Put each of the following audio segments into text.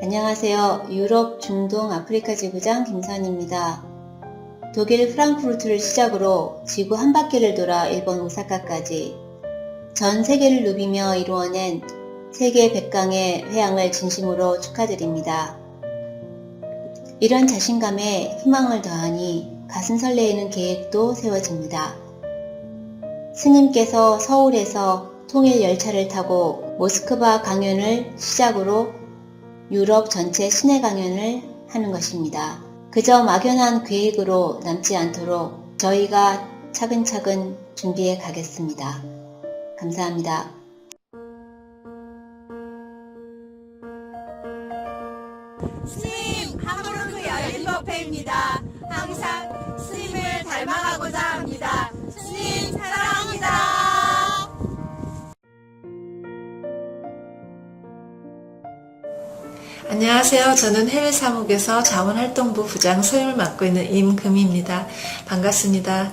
안녕하세요. 유럽, 중동, 아프리카 지부장 김선입니다. 독일 프랑크푸르트를 시작으로 지구 한 바퀴를 돌아 일본 오사카까지 전 세계를 누비며 이루어낸 세계 100강의 회항을 진심으로 축하드립니다. 이런 자신감에 희망을 더하니 가슴 설레이는 계획도 세워집니다. 스님께서 서울에서 통일 열차를 타고 모스크바 강연을 시작으로 유럽 전체 시내 강연을 하는 것입니다. 그저 막연한 계획으로 남지 않도록 저희가 차근차근 준비해 가겠습니다. 감사합니다. 스님 하브루크 열린 법회입니다. 항상 스님을 닮아가고자 합니다. 스님 사랑 안녕하세요. 저는 해외 사목에서 자원활동부 부장 소임을 맡고 있는 임금입니다. 반갑습니다.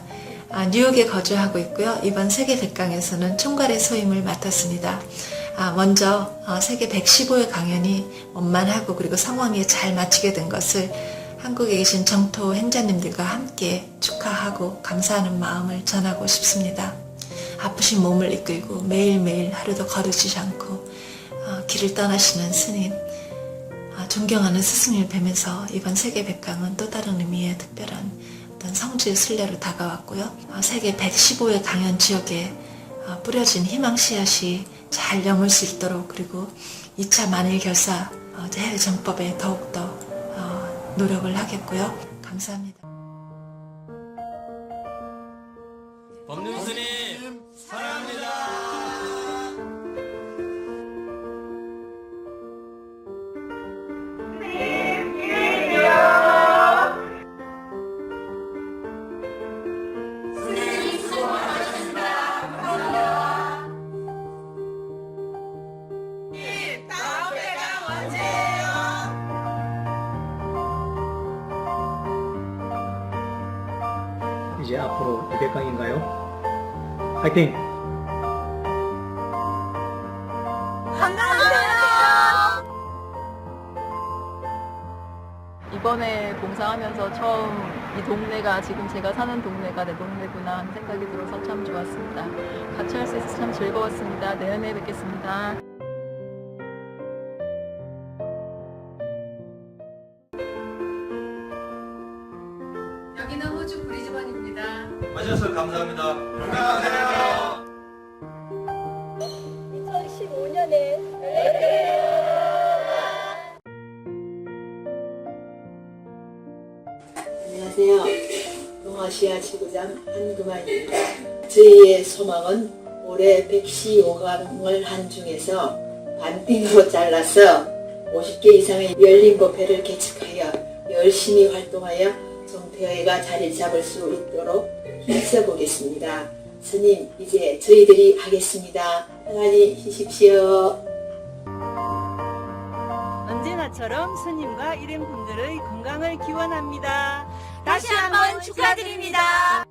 아, 뉴욕에 거주하고 있고요. 이번 세계 100강에서는 총괄의 소임을 맡았습니다. 아, 먼저 어, 세계 115회 강연이 원만하고 그리고 성황리에 잘 마치게 된 것을 한국에 계신 정토 행자님들과 함께 축하하고 감사하는 마음을 전하고 싶습니다. 아프신 몸을 이끌고 매일매일 하루도 거르지 않고 어, 길을 떠나시는 스님 아, 존경하는 스승을 뵈면서 이번 세계 100강은 또 다른 의미의 특별한 어떤 성지의 순례로 다가왔고요. 아, 세계 115회 강연 지역에 아, 뿌려진 희망 씨앗이 잘 여물 수 있도록 그리고 2차 만일 결사 어, 해외 정법에 더욱더 어, 노력을 하겠고요. 감사합니다. 법륜 스님 이제 앞으로 200강인가요? 화이팅! 이번에 봉사하면서 처음 이 동네가 지금 제가 사는 동네가 내 동네구나 하는 생각이 들어서 참 좋았습니다. 같이 할 수 있어서 참 즐거웠습니다. 내년에 뵙겠습니다. 와주셔서 감사합니다. 건강하세요. 2015년에 안녕하세요. 동아시아 지구장 한금아입니다. 저희의 소망은 올해 115강을 한 중에서 반띵으로 잘라서 50개 이상의 열린 법회를 개척하여 열심히 활동하여 정태회가 자리를 잡을 수 있도록 힘 써 보겠습니다. 스님, 이제 저희들이 하겠습니다. 편안히 쉬십시오. 언제나처럼 스님과 일행분들의 건강을 기원합니다. 다시 한번 축하드립니다.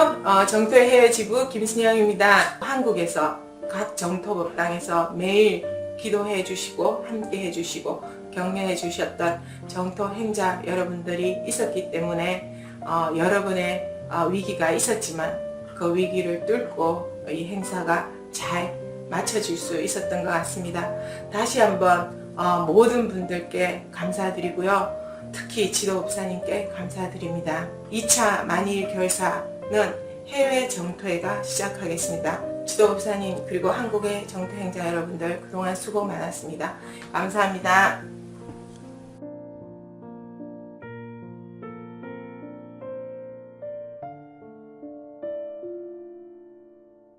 안녕하세요. 어, 정토 해외 지부 김순영입니다. 한국에서 각 정토 법당에서 매일 기도해 주시고 함께 해 주시고 격려해 주셨던 정토 행자 여러분들이 있었기 때문에 어, 여러분의 어, 위기가 있었지만 그 위기를 뚫고 이 행사가 잘 마쳐질 수 있었던 것 같습니다. 다시 한번 어, 모든 분들께 감사드리고요. 특히 지도법사님께 감사드립니다. 2차 만일 결사 는 해외 정토회가 시작하겠습니다. 지도법사님 그리고 한국의 정토행자 여러분들 그동안 수고 많았습니다. 감사합니다.